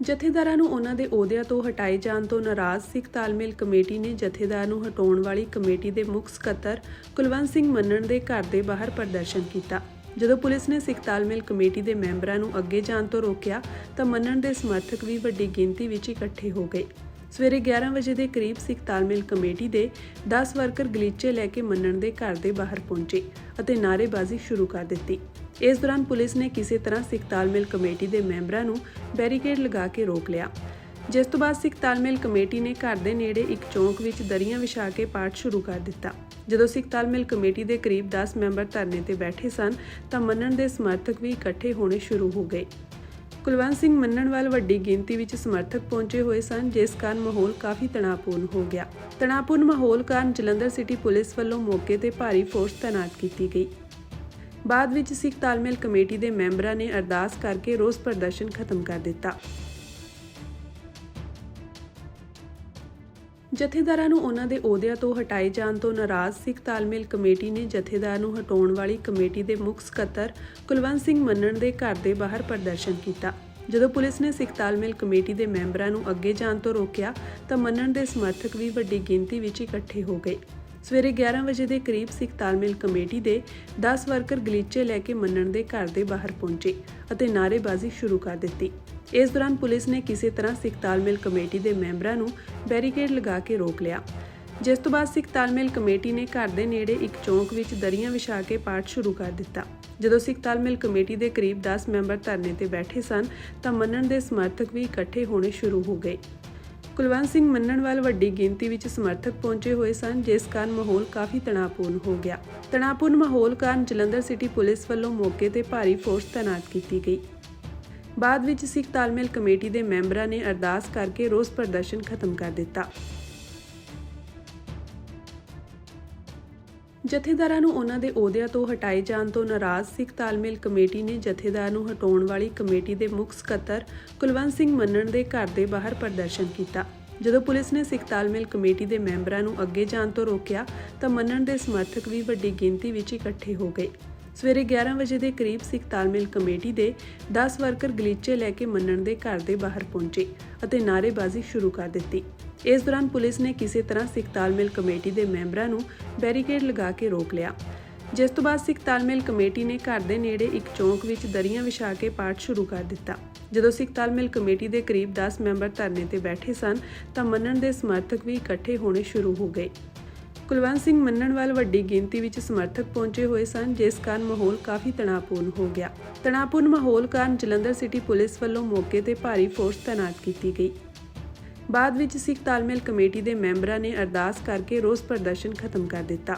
ਜਥੇਦਾਰਾਂ ਨੂੰ ਉਹਨਾਂ ਦੇ ਅਹੁਦਿਆਂ ਤੋਂ ਹਟਾਏ ਜਾਣ ਤੋਂ ਨਾਰਾਜ਼ ਸਿੱਖ ਤਾਲਮੇਲ ਕਮੇਟੀ ਨੇ ਜਥੇਦਾਰ ਨੂੰ ਹਟਾਉਣ ਵਾਲੀ ਕਮੇਟੀ ਦੇ ਮੁੱਖ ਸਕੱਤਰ ਕੁਲਵੰਤ ਸਿੰਘ ਮੰਨਣ ਦੇ ਘਰ ਦੇ ਬਾਹਰ ਪ੍ਰਦਰਸ਼ਨ ਕੀਤਾ। ਜਦੋਂ ਪੁਲਿਸ ਨੇ ਸਿੱਖ ਤਾਲਮੇਲ ਕਮੇਟੀ ਦੇ ਮੈਂਬਰਾਂ ਨੂੰ ਅੱਗੇ ਜਾਣ ਤੋਂ ਰੋਕਿਆ, ਤਾਂ ਮੰਨਣ ਦੇ ਸਮਰਥਕ ਵੀ ਵੱਡੀ ਗਿਣਤੀ ਵਿੱਚ ਇਕੱਠੇ ਹੋ ਗਏ। ਸਵੇਰੇ 11 ਵਜੇ ਦੇ ਕਰੀਬ ਸਿੱਖ ਤਾਲਮੇਲ ਕਮੇਟੀ ਦੇ 10 ਵਰਕਰ ਗਲੀਚੇ ਲੈ ਕੇ ਮੰਨਣ ਦੇ ਘਰ ਦੇ ਬਾਹਰ ਪਹੁੰਚੇ ਅਤੇ ਨਾਅਰੇਬਾਜ਼ੀ ਸ਼ੁਰੂ ਕਰ ਦਿੱਤੀ। ਇਸ ਦੌਰਾਨ ਪੁਲਿਸ ਨੇ ਕਿਸੇ ਤਰ੍ਹਾਂ ਸਿੱਖ ਤਾਲਮੇਲ ਕਮੇਟੀ ਦੇ ਮੈਂਬਰਾਂ ਨੂੰ ਬੈਰੀਕੇਡ ਲਗਾ ਕੇ ਰੋਕ ਲਿਆ। ਜਿਸ ਤੋਂ ਬਾਅਦ ਸਿੱਖ ਤਾਲਮੇਲ ਕਮੇਟੀ ਨੇ ਘਰ ਦੇ ਨੇੜੇ ਇੱਕ ਚੌਂਕ ਵਿੱਚ ਦਰੀਆਂ ਵਿਛਾ ਕੇ ਪਾਠ ਸ਼ੁਰੂ ਕਰ ਦਿੱਤਾ। ਜਦੋਂ ਸਿੱਖ ਤਾਲਮੇਲ ਕਮੇਟੀ ਦੇ ਕਰੀਬ 10 ਮੈਂਬਰ ਧਰਨੇ ਤੇ ਬੈਠੇ ਸਨ, ਤਾਂ ਮੰਨਣ ਦੇ ਸਮਰਥਕ ਵੀ ਇਕੱਠੇ ਹੋਣੇ ਸ਼ੁਰੂ ਹੋ ਗਏ। ਕੁਲਵੰਤ ਸਿੰਘ ਮੰਨਣ ਵੱਲ ਵੱਡੀ ਗਿਣਤੀ ਵਿੱਚ ਸਮਰਥਕ ਪਹੁੰਚੇ ਹੋਏ ਸਨ, ਜਿਸ ਕਾਰਨ ਮਾਹੌਲ ਕਾਫੀ ਤਣਾਅਪੂਰਨ ਹੋ ਗਿਆ। ਤਣਾਅਪੂਰਨ ਮਾਹੌਲ ਕਾਰਨ ਜਲੰਧਰ ਸਿਟੀ ਪੁਲਿਸ ਵੱਲੋਂ ਮੌਕੇ ਤੇ ਭਾਰੀ ਫੋਰਸ ਤਾਇਨਾਤ ਕੀਤੀ ਗਈ। ਬਾਅਦ ਵਿੱਚ ਸਿੱਖ ਤਾਲਮੇਲ ਕਮੇਟੀ ਦੇ ਮੈਂਬਰਾਂ ਨੇ ਅਰਦਾਸ ਕਰਕੇ ਰੋਸ ਪ੍ਰਦਰਸ਼ਨ ਖਤਮ ਕਰ ਦਿੱਤਾ। ਜਥੇਦਾਰਾਂ ਨੂੰ ਉਹਨਾਂ ਦੇ ਅਹੁਦਿਆਂ ਤੋਂ ਹਟਾਏ ਜਾਣ ਤੋਂ ਨਾਰਾਜ਼ ਸਿੱਖ ਤਾਲਮੇਲ ਕਮੇਟੀ ਨੇ ਜਥੇਦਾਰ ਨੂੰ ਹਟਾਉਣ ਵਾਲੀ ਕਮੇਟੀ ਦੇ ਮੁੱਖ ਸਕੱਤਰ ਕੁਲਵੰਤ ਸਿੰਘ ਮੰਨਣ ਦੇ ਘਰ ਦੇ ਬਾਹਰ ਪ੍ਰਦਰਸ਼ਨ ਕੀਤਾ। ਜਦੋਂ ਪੁਲਿਸ ਨੇ ਸਿੱਖ ਤਾਲਮੇਲ ਕਮੇਟੀ ਦੇ ਮੈਂਬਰਾਂ ਨੂੰ ਅੱਗੇ ਜਾਣ ਤੋਂ ਰੋਕਿਆ, ਤਾਂ ਮੰਨਣ ਦੇ ਸਮਰਥਕ ਵੀ ਵੱਡੀ ਗਿਣਤੀ ਵਿੱਚ ਇਕੱਠੇ ਹੋ ਗਏ। ਸਵੇਰੇ 11 ਵਜੇ ਦੇ ਕਰੀਬ ਸਿੱਖ ਤਾਲਮੇਲ ਕਮੇਟੀ ਦੇ 10 ਵਰਕਰ ਗਲੀਚੇ ਲੈ ਕੇ ਮੰਨਣ ਦੇ ਘਰ ਦੇ ਬਾਹਰ ਪਹੁੰਚੇ ਅਤੇ ਨਾਅਰੇਬਾਜ਼ੀ ਸ਼ੁਰੂ ਕਰ ਦਿੱਤੀ। ਇਸ ਦੌਰਾਨ ਪੁਲਿਸ ਨੇ ਕਿਸੇ ਤਰ੍ਹਾਂ ਸਿੱਖ ਤਾਲਮੇਲ ਕਮੇਟੀ ਦੇ ਮੈਂਬਰਾਂ ਨੂੰ ਬੈਰੀਕੇਡ ਲਗਾ ਕੇ ਰੋਕ ਲਿਆ। ਜਿਸ ਤੋਂ ਬਾਅਦ ਸਿੱਖ ਤਾਲਮੇਲ ਕਮੇਟੀ ਨੇ ਘਰ ਦੇ ਨੇੜੇ ਇੱਕ ਚੌਂਕ ਵਿੱਚ ਦਰੀਆਂ ਵਿਛਾ ਕੇ ਪਾਠ ਸ਼ੁਰੂ ਕਰ ਦਿੱਤਾ। ਜਦੋਂ ਸਿੱਖ ਤਾਲਮੇਲ ਕਮੇਟੀ ਦੇ ਕਰੀਬ 10 ਮੈਂਬਰ ਧਰਨੇ ਤੇ ਬੈਠੇ ਸਨ, ਤਾਂ ਮੰਨਣ ਦੇ ਸਮਰਥਕ ਵੀ ਇਕੱਠੇ ਹੋਣੇ ਸ਼ੁਰੂ ਹੋ ਗਏ। ਕੁਲਵੰਤ ਸਿੰਘ ਮੰਨਣ ਵੱਲ ਵੱਡੀ ਗਿਣਤੀ ਵਿੱਚ ਸਮਰਥਕ ਪਹੁੰਚੇ ਹੋਏ ਸਨ, ਜਿਸ ਕਾਰਨ ਮਾਹੌਲ ਕਾਫੀ ਤਣਾਅਪੂਰਨ ਹੋ ਗਿਆ। ਤਣਾਅਪੂਰਨ ਮਾਹੌਲ ਕਾਰਨ ਜਲੰਧਰ ਸਿਟੀ ਪੁਲਿਸ ਵੱਲੋਂ ਮੌਕੇ ਤੇ ਭਾਰੀ ਫੋਰਸ ਤਾਇਨਾਤ ਕੀਤੀ ਗਈ। ਬਾਅਦ ਵਿੱਚ ਸਿੱਖ ਤਾਲਮੇਲ ਕਮੇਟੀ ਦੇ ਮੈਂਬਰਾਂ ਨੇ ਅਰਦਾਸ ਕਰਕੇ ਰੋਸ ਪ੍ਰਦਰਸ਼ਨ ਖਤਮ ਕਰ ਦਿੱਤਾ। ਜਥੇਦਾਰਾਂ ਨੂੰ ਉਹਨਾਂ ਦੇ ਅਹੁਦਿਆਂ ਤੋਂ ਹਟਾਏ ਜਾਣ ਤੋਂ ਨਾਰਾਜ਼ ਸਿੱਖ ਤਾਲਮੇਲ ਕਮੇਟੀ ਨੇ ਜਥੇਦਾਰ ਨੂੰ ਹਟਾਉਣ ਵਾਲੀ ਕਮੇਟੀ ਦੇ ਮੁੱਖ ਸਕੱਤਰ ਕੁਲਵੰਤ ਸਿੰਘ ਮੰਨਣ ਦੇ ਘਰ ਦੇ ਬਾਹਰ ਪ੍ਰਦਰਸ਼ਨ ਕੀਤਾ। ਜਦੋਂ ਪੁਲਿਸ ਨੇ ਸਿੱਖ ਤਾਲਮੇਲ ਕਮੇਟੀ ਦੇ ਮੈਂਬਰਾਂ ਨੂੰ ਅੱਗੇ ਜਾਣ ਤੋਂ ਰੋਕਿਆ, ਤਾਂ ਮੰਨਣ ਦੇ ਸਮਰਥਕ ਵੀ ਵੱਡੀ ਗਿਣਤੀ ਵਿੱਚ ਇਕੱਠੇ ਹੋ ਗਏ। ਸਵੇਰੇ 11 ਵਜੇ ਦੇ ਕਰੀਬ ਸਿੱਖ ਤਾਲਮੇਲ ਕਮੇਟੀ ਦੇ 10 ਵਰਕਰ ਗਲੀਚੇ ਲੈ ਕੇ ਮੰਨਣ ਦੇ ਘਰ ਦੇ ਬਾਹਰ ਪਹੁੰਚੇ ਅਤੇ ਨਾਅਰੇਬਾਜ਼ੀ ਸ਼ੁਰੂ ਕਰ ਦਿੱਤੀ। ਇਸ ਦੌਰਾਨ ਪੁਲਿਸ ਨੇ ਕਿਸੇ ਤਰ੍ਹਾਂ ਸਿੱਖ ਤਾਲਮੇਲ ਕਮੇਟੀ ਦੇ ਮੈਂਬਰਾਂ ਨੂੰ ਬੈਰੀਕੇਡ ਲਗਾ ਕੇ ਰੋਕ ਲਿਆ। ਜਿਸ ਤੋਂ ਬਾਅਦ ਸਿੱਖ ਤਾਲਮੇਲ ਕਮੇਟੀ ਨੇ ਘਰ ਦੇ ਨੇੜੇ ਇੱਕ ਚੌਂਕ ਵਿੱਚ ਦਰੀਆਂ ਵਿਛਾ ਕੇ ਪਾਠ ਸ਼ੁਰੂ ਕਰ ਦਿੱਤਾ। ਜਦੋਂ ਸਿੱਖ ਤਾਲਮੇਲ ਕਮੇਟੀ ਦੇ ਕਰੀਬ 10 ਮੈਂਬਰ ਧਰਨੇ ਤੇ ਬੈਠੇ ਸਨ, ਤਾਂ ਮੰਨਣ ਦੇ ਸਮਰਥਕ ਵੀ ਇਕੱਠੇ ਹੋਣੇ ਸ਼ੁਰੂ ਹੋ ਗਏ। ਕੁਲਵੰਤ ਸਿੰਘ ਮੰਨਣ ਵੱਲ ਵੱਡੀ ਗਿਣਤੀ ਵਿੱਚ ਸਮਰਥਕ ਪਹੁੰਚੇ ਹੋਏ ਸਨ, ਜਿਸ ਕਾਰਨ ਮਾਹੌਲ ਕਾਫੀ ਤਣਾਅਪੂਰਨ ਹੋ ਗਿਆ। ਤਣਾਅਪੂਰਨ ਮਾਹੌਲ ਕਾਰਨ ਜਲੰਧਰ ਸਿਟੀ ਪੁਲਿਸ ਵੱਲੋਂ ਮੌਕੇ ਤੇ ਭਾਰੀ ਫੋਰਸ ਤਾਇਨਾਤ ਕੀਤੀ ਗਈ। ਬਾਅਦ ਵਿੱਚ ਸਿੱਖ ਤਾਲਮੇਲ ਕਮੇਟੀ ਦੇ ਮੈਂਬਰਾਂ ਨੇ ਅਰਦਾਸ ਕਰਕੇ ਰੋਸ ਪ੍ਰਦਰਸ਼ਨ ਖਤਮ ਕਰ ਦਿੱਤਾ।